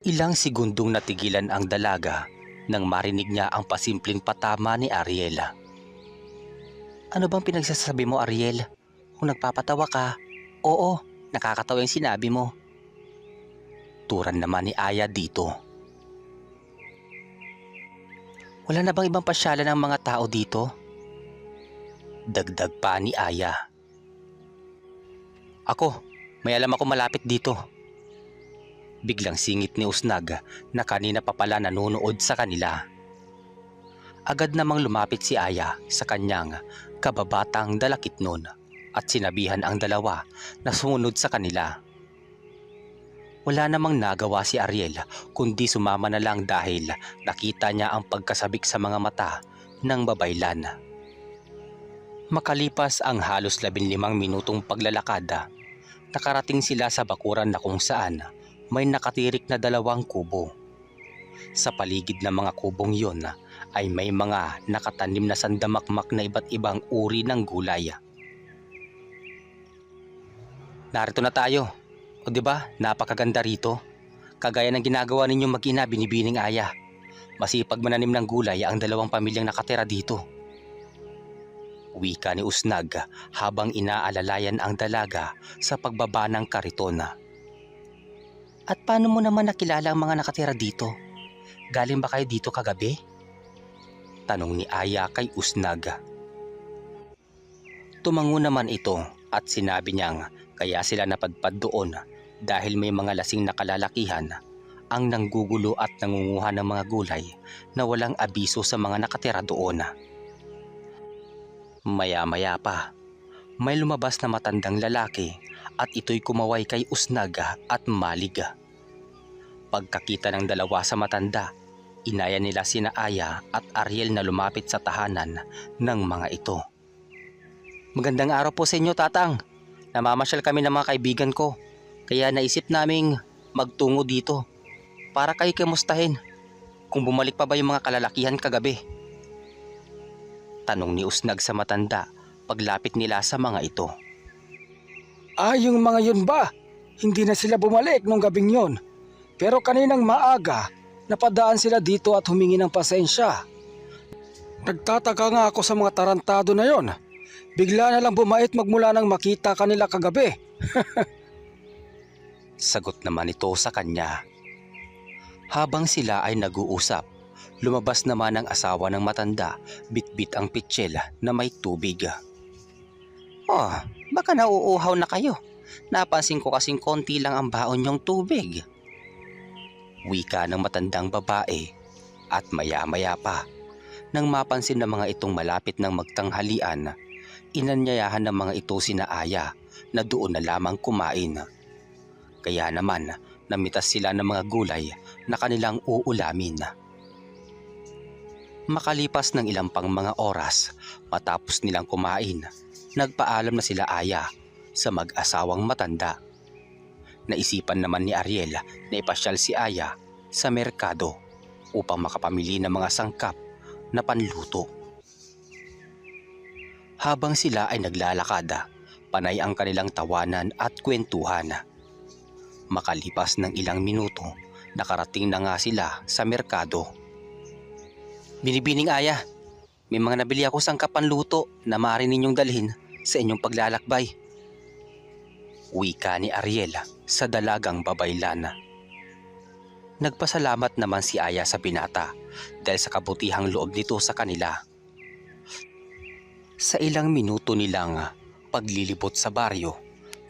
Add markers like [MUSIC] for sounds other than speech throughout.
Ilang segundong natigilan ang dalaga nang marinig niya ang pasimpleng patama ni Ariel. Ano bang pinagsasabi mo Ariel? Kung nagpapatawa ka, oo, nakakatawa yung sinabi mo. Turan naman ni Aya dito. Wala na bang ibang pasyalan ng mga tao dito? Dagdag pa ni Aya. Ako, may alam ako malapit dito. Biglang singit ni Usnag na kanina pa pala nanonood sa kanila. Agad namang lumapit si Aya sa kanyang kababatang dalakit nun at sinabihan ang dalawa na sumunod sa kanila. Wala namang nagawa si Ariel kundi sumama na lang dahil nakita niya ang pagkasabik sa mga mata ng babaylan. Makalipas ang halos labinlimang minutong paglalakad, nakarating sila sa bakuran na kung saan may nakatirik na dalawang kubo. Sa paligid ng mga kubong yon ay may mga nakatanim na sandamakmak na iba't ibang uri ng gulay. Narito na tayo. O ba, napakaganda rito. Kagaya ng ginagawa ninyong mag-ina binibining aya. Masipag mananim ng gulay ang dalawang pamilyang nakatira dito. Wika ni Usnag habang inaalalayan ang dalaga sa pagbaba ng kariton. At paano mo naman nakilala ang mga nakatira dito? Galing ba kayo dito kagabi? Tanong ni Aya kay Usnag. Tumango naman ito at sinabi niyang kaya sila napadpad doon dahil may mga lasing na kalalakihan ang nanggugulo at nangunguha ng mga gulay na walang abiso sa mga nakatira doon. Maya-maya pa, may lumabas na matandang lalaki at ito'y kumaway kay Usnaga at Maliga. Pagkakita ng dalawa sa matanda, inaya nila sina Aya at Ariel na lumapit sa tahanan ng mga ito. Magandang araw po sa inyo, Tatang. Namamasyal kami ng mga kaibigan ko, kaya naisip naming magtungo dito para kayo kamustahin kung bumalik pa ba yung mga kalalakihan kagabi. Tanong ni Usnag sa matanda paglapit nila sa mga ito. Ah, yung mga yun ba? Hindi na sila bumalik nung gabing yon. Pero kaninang maaga, napadaan sila dito at humingi ng pasensya. Nagtataka nga ako sa mga tarantado na yon. Bigla na lang bumait magmula nang makita kanila kagabi. [LAUGHS] Sagot naman ito sa kanya. Habang sila ay nag-uusap, lumabas naman ang asawa ng matanda, bitbit ang pitsil na may tubig. Oh, baka nauuhaw na kayo. Napansin ko kasing konti lang ang baon niyong tubig. Wika ng matandang babae at maya-maya pa. Nang mapansin ng mga itong malapit ng magtanghalian, inanyayahan ng mga ito sina Aya na doon na lamang kumain. Kaya naman, namitas sila ng mga gulay na kanilang uulamin. Makalipas ng ilang pang mga oras, matapos nilang kumain, nagpaalam na sila Aya sa mag-asawang matanda. Naisipan naman ni Ariel na ipasyal si Aya sa merkado upang makapamili ng mga sangkap na panluto. Habang sila ay naglalakad, panay ang kanilang tawanan at kwentuhan. Makalipas ng ilang minuto, nakarating na nga sila sa merkado. Binibining Aya, may mga nabili ako sangkap panluto na maaari ninyong dalhin sa inyong paglalakbay. Wika ni Ariel sa dalagang babaylan. Nagpasalamat naman si Aya sa binata dahil sa kabutihang loob nito sa kanila. Sa ilang minuto nilang paglilibot sa baryo,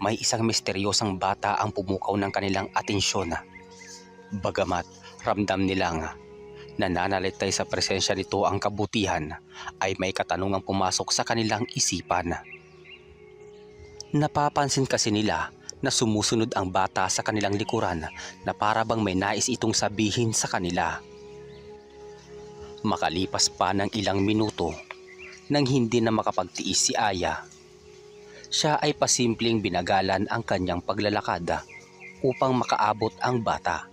may isang misteryosang bata ang pumukaw ng kanilang atensyon. Bagamat ramdam nilang nananalitay sa presensya nito ang kabutihan, ay may katanungang pumasok sa kanilang isipan. Napapansin kasi nila na sumusunod ang bata sa kanilang likuran na para bang may nais itong sabihin sa kanila. Makalipas pa ng ilang minuto, nang hindi na makapagtiis si Aya, siya ay pasimpleng binagalan ang kanyang paglalakad upang makaabot ang bata.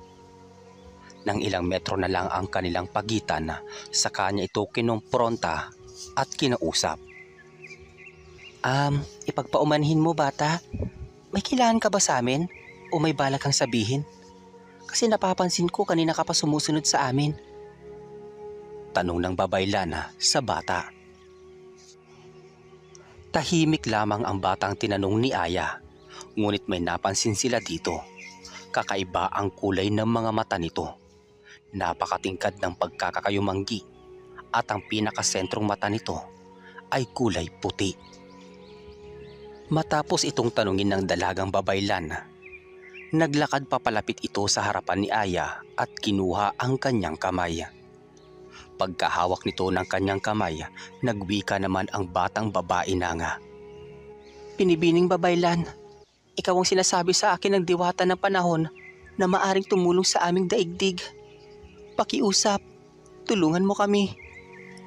Nang ilang metro na lang ang kanilang pagitan, sa kanya ito kinumpronta at kinausap. Um, ipagpaumanhin mo bata, may kailangan ka ba sa amin o may balak kang sabihin? Kasi napapansin ko kanina ka pa sumusunod sa amin. Tanong ng babaylana sa bata. Tahimik lamang ang batang tinanong ni Aya. Ngunit may napansin sila dito. Kakaiba ang kulay ng mga mata nito. Napakatingkad ng pagkakayumanggi at ang pinakasentrong mata nito ay kulay puti. Matapos itong tanungin ng dalagang babaylan, naglakad papalapit ito sa harapan ni Aya at kinuha ang kanyang kamay. Pagkahawak nito ng kanyang kamay, nagwika naman ang batang babae na nga. Pinibining babaylan, ikaw ang sinasabi sa akin ng diwata ng panahon na maaring tumulong sa aming daigdig. Pakiusap, tulungan mo kami.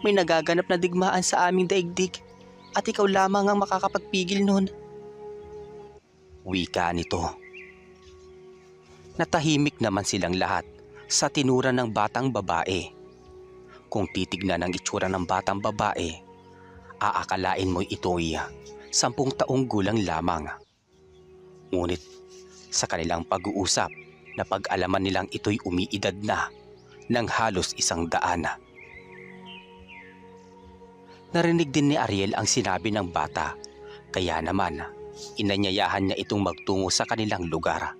May nagaganap na digmaan sa aming daigdig at ikaw lamang ang makakapagpigil nun. Wika nito. Natahimik naman silang lahat sa tinura ng batang babae. Kung titignan ang itsura ng batang babae, aakalain mo'y ito'y sampung taong gulang lamang. Ngunit sa kanilang pag-uusap, napag-alaman nilang ito'y umiidad na ng halos isang daan. Narinig din ni Ariel ang sinabi ng bata, kaya naman inanyayahan niya itong magtungo sa kanilang lugar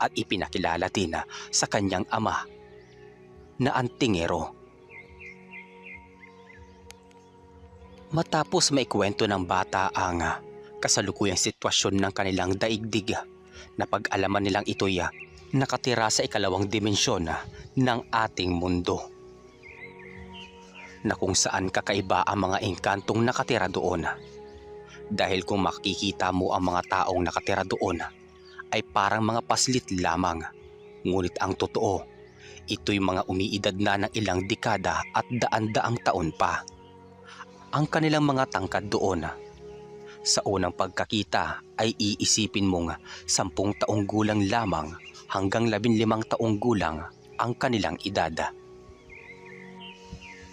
at ipinakilala din sa kanyang ama na antingero. Matapos may kwento ng bata ang kasalukuyang sitwasyon ng kanilang daigdig na pag-alaman nilang ito'y nakatira sa ikalawang dimensyon ng ating mundo na kung saan kakaiba ang mga engkantong nakatira doon. Dahil kung makikita mo ang mga taong nakatira doon ay parang mga paslit lamang. Ngunit ang totoo, ito'y mga umiidad na ng ilang dekada at daan-daang taon pa. Ang kanilang mga tangkad doon sa unang pagkakita ay iisipin mong sampung taong gulang lamang hanggang labinlimang taong gulang ang kanilang edad.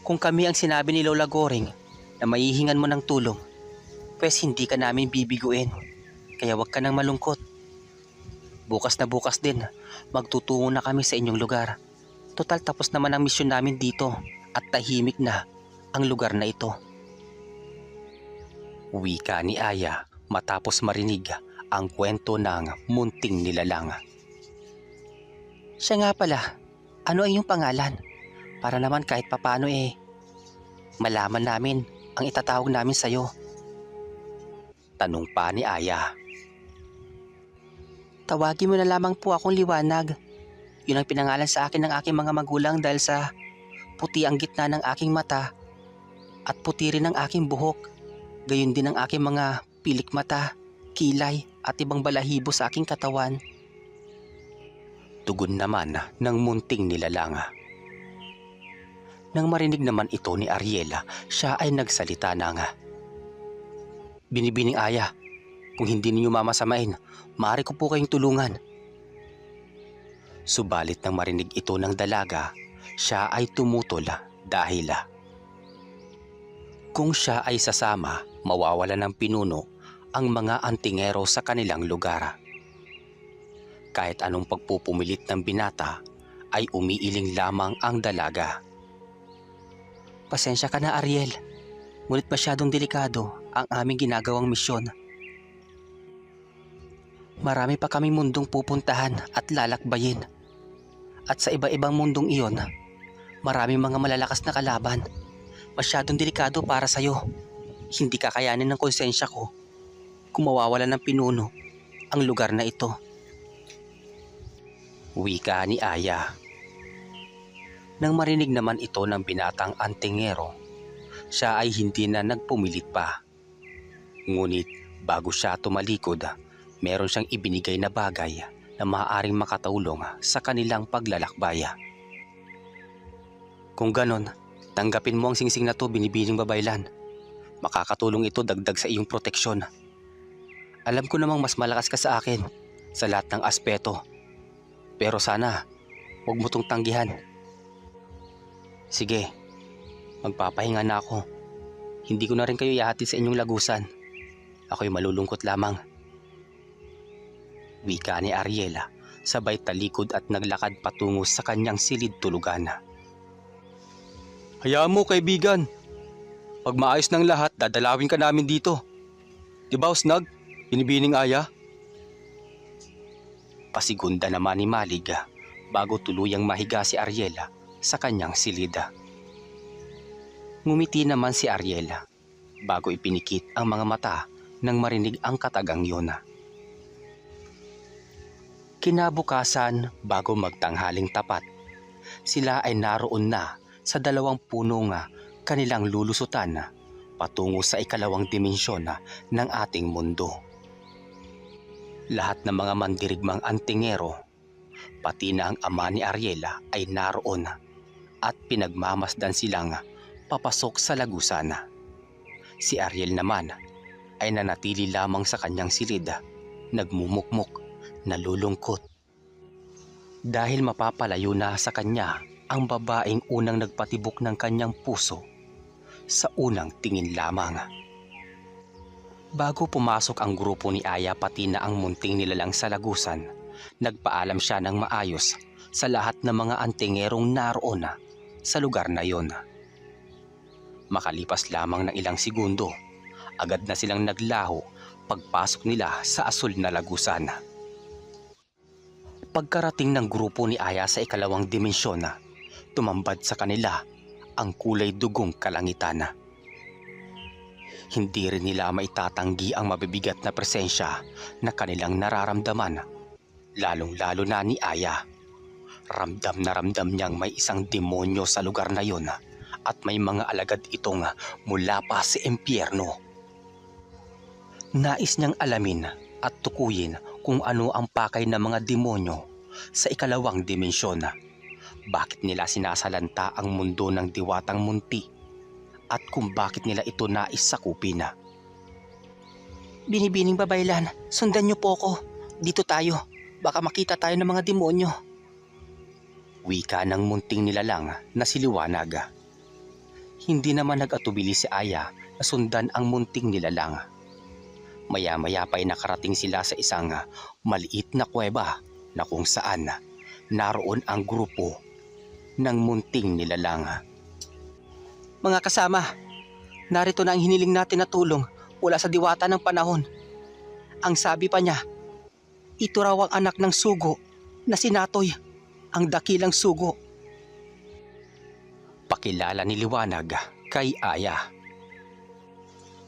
Kung kami ang sinabi ni Lola Goring na maihingan mo ng tulong, pwes hindi ka namin bibiguin. Kaya wag ka nang malungkot. Bukas na bukas din, magtutungo na kami sa inyong lugar. Total tapos naman ang misyon namin dito at tahimik na ang lugar na ito. Wika ni Aya matapos marinig ang kwento ng munting nilalang. Siya nga pala, ano ang iyong pangalan? Para naman kahit papano eh, malaman namin ang itatawag namin sa'yo. Tanong pa ni Aya. Tawagin mo na lamang po akong liwanag. Yun ang pinangalan sa akin ng aking mga magulang dahil sa puti ang gitna ng aking mata at puti rin ang aking buhok. Gayon din ang aking mga pilik mata, kilay at ibang balahibo sa aking katawan. Tugon naman ng munting nilalanga. Nang marinig naman ito ni Ariela, siya ay nagsalita na nga. Binibining Aya, kung hindi ninyo mamasamain, maaari ko po kayong tulungan. Subalit nang marinig ito ng dalaga, siya ay tumutol dahil kung siya ay sasama, mawawala ng pinuno ang mga antingero sa kanilang lugar. Kahit anong pagpupumilit ng binata, ay umiiling lamang ang dalaga. Pasensya ka na Ariel, ngunit masyadong delikado ang aming ginagawang misyon. Marami pa kaming mundong pupuntahan at lalakbayin. At sa iba-ibang mundong iyon, maraming mga malalakas na kalaban. Masyadong delikado para sa'yo. Hindi kakayanin ng konsensya ko kung mawawala ng pinuno ang lugar na ito. Wika ni Aya. Nang marinig naman ito ng binatang antingero, siya ay hindi na nagpumilit pa. Ngunit bago siya tumalikod, meron siyang ibinigay na bagay na maaaring makatulong sa kanilang paglalakbay. Kung ganon, tanggapin mo ang singsing na to binibining babaylan. Makakatulong ito dagdag sa iyong proteksyon. Alam ko namang mas malakas ka sa akin sa lahat ng aspeto. Pero sana, huwag mo tong tanggihan. Sige, magpapahinga na ako. Hindi ko na rin kayo ihatid sa inyong lagusan. Ako'y malulungkot lamang. Wika ni Ariela sabay talikod at naglakad patungo sa kanyang silid tulugan. Hayaan mo kaibigan. Pag maayos ng lahat, dadalawin ka namin dito. Di ba, Usnag? Binibining aya? Pasigunda naman ni Malig bago tuluyang mahiga si Ariela sa kanyang silida. Ngumiti naman si Ariela bago ipinikit ang mga mata nang marinig ang katagang yun. Kinabukasan bago magtanghaling tapat, sila ay naroon na sa dalawang puno nga kanilang lulusutan patungo sa ikalawang dimensyon ng ating mundo. Lahat ng mga mandirigmang antingero, pati na ang ama ni Ariela ay naroon at pinagmamasdan silang papasok sa lagusan. Si Ariel naman ay nanatili lamang sa kanyang silid, nagmumukmuk, nalulungkot. Dahil mapapalayo na sa kanya ang babaeng unang nagpatibok ng kanyang puso sa unang tingin lamang. Bago pumasok ang grupo ni Aya pati na ang munting nilalang sa lagusan, nagpaalam siya ng maayos sa lahat ng mga antingerong naroon sa lugar na yon. Makalipas lamang ng ilang segundo, agad na silang naglaho pagpasok nila sa asul na lagusan. Pagkarating ng grupo ni Aya sa ikalawang dimensyon, tumambad sa kanila ang kulay dugong kalangitan. Hindi rin nila maitatanggi ang mabibigat na presensya na kanilang nararamdaman, lalong-lalo na ni Aya. Ramdam na ramdam niyang may isang demonyo sa lugar na yon at may mga alagad itong mula pa sa impyerno. Nais niyang alamin at tukuyin kung ano ang pakay ng mga demonyo sa ikalawang dimensyon. Bakit nila sinasalanta ang mundo ng diwatang munti at kung bakit nila ito nais sakupin. Binibining babaylan, sundan niyo po ako. Dito tayo. Baka makita tayo ng mga demonyo. Wika ng munting nilalang na si Liwanag. Hindi naman nag-atubili si Aya na sundan ang munting nilalang. Maya-maya pa'y nakarating sila sa isang maliit na kuweba na kung saan naroon ang grupo ng munting nilalang. Mga kasama, narito na ang hiniling natin na tulong mula sa diwata ng panahon. Ang sabi pa niya, ito raw ang anak ng sugo na si Natoy, ang dakilang sugo. Pakilala ni Liwanag kay Aya.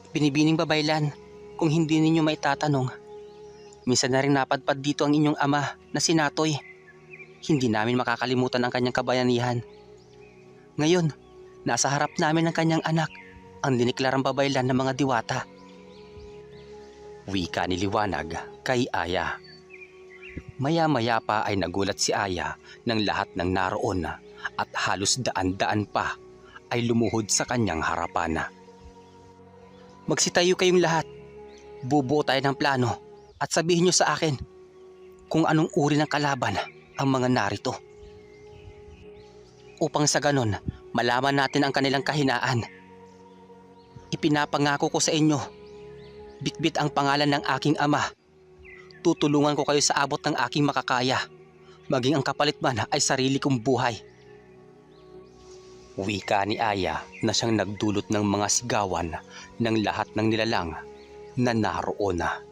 Binibining babaylan, kung hindi ninyo maitatanong, minsan na rin napadpad dito ang inyong ama na si Natoy. Hindi namin makakalimutan ang kanyang kabayanihan. Ngayon, nasa harap namin ang kanyang anak, ang diniklarang babaylan ng mga diwata. Wika ni Liwanag kay Aya. Maya-maya pa ay nagulat si Aya ng lahat ng naroon at halos daan-daan pa ay lumuhod sa kanyang harapan. Magsitayo kayong lahat. Bubuo tayo ng plano at sabihin niyo sa akin kung anong uri ng kalaban ang mga narito. Upang sa ganon, malaman natin ang kanilang kahinaan. Ipinapangako ko sa inyo, bitbit ang pangalan ng aking ama. Tutulungan ko kayo sa abot ng aking makakaya, maging ang kapalit man ay sarili kong buhay. Wika ni Aya na siyang nagdulot ng mga sigawan ng lahat ng nilalang na naroon na.